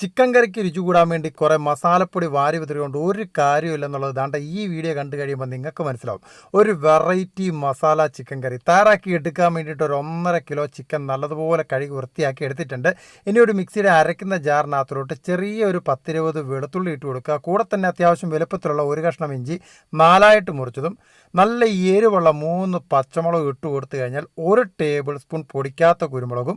Chicken കറിക്ക് രുചി കൂടാൻ വേണ്ടി കുറേ മസാലപ്പൊടി വാരി വിതറിക്കൊണ്ട് ഒരു കാര്യമില്ലെന്നുള്ളത് ദാണ്ട ഈ വീഡിയോ കണ്ടു കഴിയുമ്പോൾ നിങ്ങൾക്ക് മനസ്സിലാവും. ഒരു വെറൈറ്റി മസാല ചിക്കൻ കറി തയ്യാറാക്കി എടുക്കാൻ വേണ്ടിയിട്ട് ഒരു ഒന്നര കിലോ ചിക്കൻ നല്ലതുപോലെ കഴുകി വൃത്തിയാക്കി എടുത്തിട്ടുണ്ട്. ഇനി ഒരു മിക്സിയുടെ അരയ്ക്കുന്ന ജാറിനകത്തോട്ട് ചെറിയ ഒരു പത്തിരുപത് വെളുത്തുള്ളി ഇട്ട് കൊടുക്കുക. കൂടെ തന്നെ അത്യാവശ്യം വലുപ്പത്തിലുള്ള ഒരു കഷ്ണം ഇഞ്ചി നാലായിട്ട് മുറിച്ചതും നല്ല എരിവുള്ള മൂന്ന് പച്ചമുളക് ഇട്ട് കൊടുത്തു കഴിഞ്ഞാൽ ഒരു ടേബിൾ സ്പൂൺ പൊടിക്കാത്ത കുരുമുളകും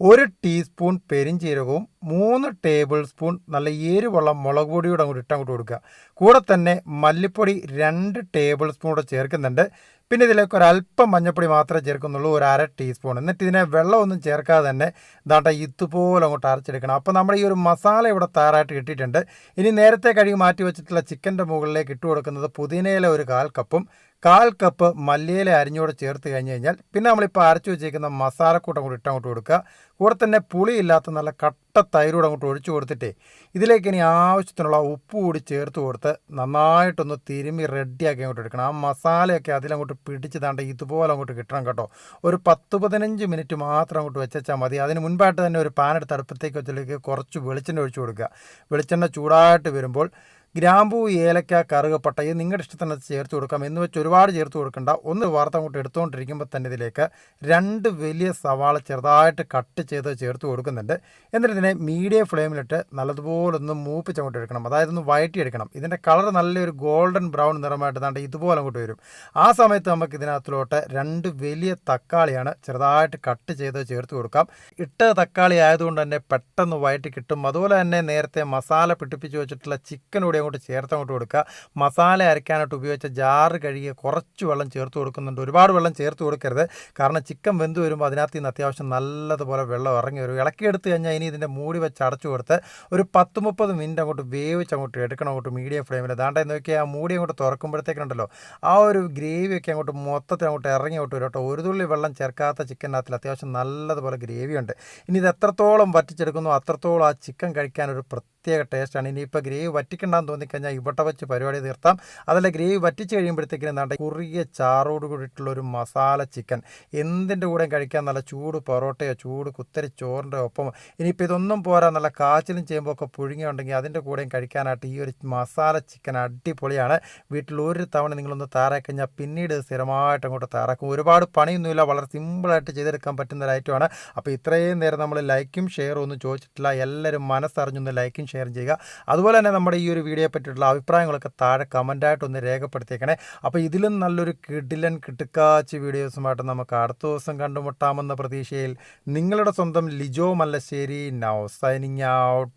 ഒരു ടീസ്പൂൺ പെരിഞ്ചീരകവും മൂന്ന് ടേബിൾ സ്പൂൺ നല്ല എരിവുള്ള മുളക് പൊടിയുടെ അങ്ങോട്ട് കൊടുക്കുക. കൂടെ തന്നെ മല്ലിപ്പൊടി രണ്ട് ടേബിൾ സ്പൂൺ കൂടെ ചേർക്കുന്നുണ്ട്. പിന്നെ ഇതിലേക്ക് ഒരല്പം മഞ്ഞൾപ്പൊടി മാത്രമേ ചേർക്കുന്നുള്ളൂ ഒരു അര ടീസ്പൂൺ എന്നിട്ട് ഇതിനെ വെള്ളമൊന്നും ചേർക്കാതെ തന്നെ ദാണ്ട ഇതുപോലെ അങ്ങോട്ട് അരച്ചെടുക്കണം. അപ്പോൾ നമ്മുടെ ഈ ഒരു മസാല ഇവിടെ താറായിട്ട് കിട്ടിയിട്ടുണ്ട്. ഇനി നേരത്തെ കഴുകി മാറ്റി വെച്ചിട്ടുള്ള ചിക്കന്റെ മുകളിലേക്ക് ഇട്ട് കൊടുക്കുന്നത് പുതിനയിലെ ഒരു കാൽ കപ്പും കാൽ കപ്പ് മല്ലിയില അരിഞ്ഞോട് ചേർത്ത് കഴിഞ്ഞ് കഴിഞ്ഞാൽ പിന്നെ നമ്മളിപ്പോൾ അരച്ചു വെച്ചേക്കുന്ന മസാലക്കൂട്ടം കൂടി ഇട്ടങ്ങോട്ട് കൊടുക്കുക. കൂടെ തന്നെ പുളിയില്ലാത്ത നല്ല കട്ട തൈരൂടെ അങ്ങോട്ട് ഒഴിച്ചു കൊടുത്തിട്ട് ഇതിലേക്ക് ഇനി ആവശ്യത്തിനുള്ള ഉപ്പ് കൂടി ചേർത്ത് കൊടുത്ത് നന്നായിട്ടൊന്ന് തിരുമ്മി റെഡിയാക്കി അങ്ങോട്ട് എടുക്കണം. ആ മസാലയൊക്കെ അതിലങ്ങോട്ട് പിടിച്ച് ഇതുപോലെ അങ്ങോട്ട് കിട്ടണം കേട്ടോ. ഒരു പത്ത് പതിനഞ്ച് മിനിറ്റ് മാത്രം അങ്ങോട്ട് വെച്ചാൽ മതി. അതിന് മുൻപായിട്ട് തന്നെ ഒരു പാനെടുത്ത് അടുപ്പത്തേക്ക് വെച്ചിലേക്ക് കുറച്ച് വെളിച്ചെണ്ണ ഒഴിച്ചു കൊടുക്കുക. വെളിച്ചെണ്ണ ചൂടായിട്ട് വരുമ്പോൾ ഗ്രാമ്പൂ ഏലക്ക കറുകപ്പട്ട ഇത് നിങ്ങളുടെ ഇഷ്ടത്തിന് ചേർത്ത് കൊടുക്കാം. എന്ന് വെച്ച് ഒരുപാട് ചേർത്ത് കൊടുക്കണ്ട. ഒന്ന് വാർത്ത അങ്ങോട്ട് എടുത്തുകൊണ്ടിരിക്കുമ്പോൾ തന്നെ ഇതിലേക്ക് രണ്ട് വലിയ സവാള ചെറുതായിട്ട് കട്ട് ചെയ്ത് ചേർത്ത് കൊടുക്കുന്നുണ്ട്. എന്നിട്ട് ഇതിനെ മീഡിയം ഫ്ലെയിമിലിട്ട് നല്ലതുപോലെ ഒന്ന് മൂപ്പിച്ച് അങ്ങോട്ട് എടുക്കണം. അതായത് ഒന്ന് വഴറ്റിയെടുക്കണം ഇതിന്റെ കളർ നല്ലൊരു ഗോൾഡൻ ബ്രൗൺ നിറമായിട്ട് താണ്ട് ഇതുപോലെ അങ്ങോട്ട് വരും. ആ സമയത്ത് നമുക്ക് ഇതിനകത്തിലോട്ട് രണ്ട് വലിയ തക്കാളിയാണ് ചെറുതായിട്ട് കട്ട് ചെയ്ത് ചേർത്ത് കൊടുക്കാം. ഇട്ട തക്കാളി ആയതുകൊണ്ട് തന്നെ പെട്ടെന്ന് വയറ്റി കിട്ടും. അതുപോലെ തന്നെ നേരത്തെ മസാല പിടിപ്പിച്ച് വെച്ചിട്ടുള്ള ചിക്കൻ കൂടി അങ്ങോട്ട് ചേർത്ത് അങ്ങോട്ട് കൊടുക്കുക. മസാല അരയ്ക്കാനായിട്ട് ഉപയോഗിച്ച ജാറ് കഴുകിയ കുറച്ച് വെള്ളം ചേർത്ത് കൊടുക്കുന്നുണ്ട്. ഒരുപാട് വെള്ളം ചേർത്ത് കൊടുക്കരുത്. കാരണം ചിക്കൻ വെന്ത് വരുമ്പോൾ അതിനകത്ത് നിന്ന് അത്യാവശ്യം നല്ലതുപോലെ വെള്ളം ഇറങ്ങി വരും. ഇളക്കിയെടുത്ത് കഴിഞ്ഞാൽ ഇനി ഇതിന്റെ മൂടി വെച്ച് അടച്ചു കൊടുത്ത് ഒരു പത്ത് മുപ്പത് മിനിറ്റ് അങ്ങോട്ട് വേവിച്ച് അങ്ങോട്ട് എടുക്കണം. അങ്ങോട്ട് മീഡിയം ഫ്ലെയിമിൽ. ദാണ്ടെ നോക്കിയാൽ ആ മൂടി അങ്ങോട്ട് തുറക്കുമ്പോഴത്തേക്കുണ്ടല്ലോ ആ ഒരു ഗ്രേവിയൊക്കെ അങ്ങോട്ട് മൊത്തത്തിൽ അങ്ങോട്ട് ഇറങ്ങി അങ്ങോട്ട് വരും കേട്ടോ. ഒരു തുള്ളി വെള്ളം ചേർക്കാത്ത ചിക്കനകത്തിൽ അത്യാവശ്യം നല്ലതുപോലെ ഗ്രേവിയുണ്ട് ഇനി ഇത് എത്രത്തോളം വറ്റിച്ചെടുക്കുന്നു അത്രത്തോളം ആ ചിക്കൻ കഴിക്കാൻ ഒരു പ്രത്യേക ടേസ്റ്റാണ് ഇനിയിപ്പോൾ ഗ്രേവി വറ്റിക്കണ്ടെന്ന് തോന്നിക്കഴിഞ്ഞാൽ ഇവിടെ വെച്ച് പരിപാടി തീർത്താം. അതല്ല ഗ്രേവി വറ്റിച്ച് കഴിയുമ്പോഴത്തേക്കിനും എന്താണ്ട് കുറുകിയ ചാറോട് കൂടിയിട്ടുള്ള ഒരു മസാല ചിക്കൻ എന്തിന്റെ കൂടെയും കഴിക്കാൻ നല്ല ചൂട് പൊറോട്ടയോ ചൂട് കുത്തരി ചോറിന്റെ ഒപ്പം. ഇനിയിപ്പോൾ ഇതൊന്നും പോരാ നല്ല കാച്ചിലും ചെയ്യുമ്പോൾ ഒക്കെ പുഴുങ്ങിയുണ്ടെങ്കിൽ അതിന്റെ കൂടെയും കഴിക്കാനായിട്ട് ഈ ഒരു മസാല ചിക്കൻ അടിപൊളിയാണ്. വീട്ടിൽ ഒരു തവണ നിങ്ങളൊന്ന് തയ്യാറാക്കി കഴിഞ്ഞാൽ പിന്നീട് സ്ഥിരമായിട്ട് അങ്ങോട്ട് തയ്യാറാക്കും ഒരുപാട് പണിയൊന്നുമില്ല വളരെ സിമ്പിളായിട്ട് ചെയ്തെടുക്കാൻ പറ്റുന്ന ഒരു ഐറ്റമാണ് അപ്പോൾ ഇത്രയും നേരം നമ്മൾ ലൈക്കും ഷെയറും ഒന്നും ചോദിച്ചിട്ടില്ല. എല്ലാവരും മനസ്സറിഞ്ഞൊന്ന് ലൈക്കും ഷെയർ ചെയ്യുക. അതുപോലെ തന്നെ നമ്മുടെ ഈ ഒരു വീഡിയോയെ പറ്റിയിട്ടുള്ള അഭിപ്രായങ്ങളൊക്കെ താഴെ കമന്റായിട്ടൊന്ന് രേഖപ്പെടുത്തിയേക്കണേ. അപ്പോൾ ഇതിലും നല്ലൊരു കിടിലൻ കിട്ടുക്കാച്ച് വീഡിയോസുമായിട്ട് നമുക്ക് അടുത്ത ദിവസം കണ്ടുമുട്ടാമെന്ന പ്രതീക്ഷയിൽ നിങ്ങളുടെ സ്വന്തം Lijo Mallassery. Now signing out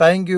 thank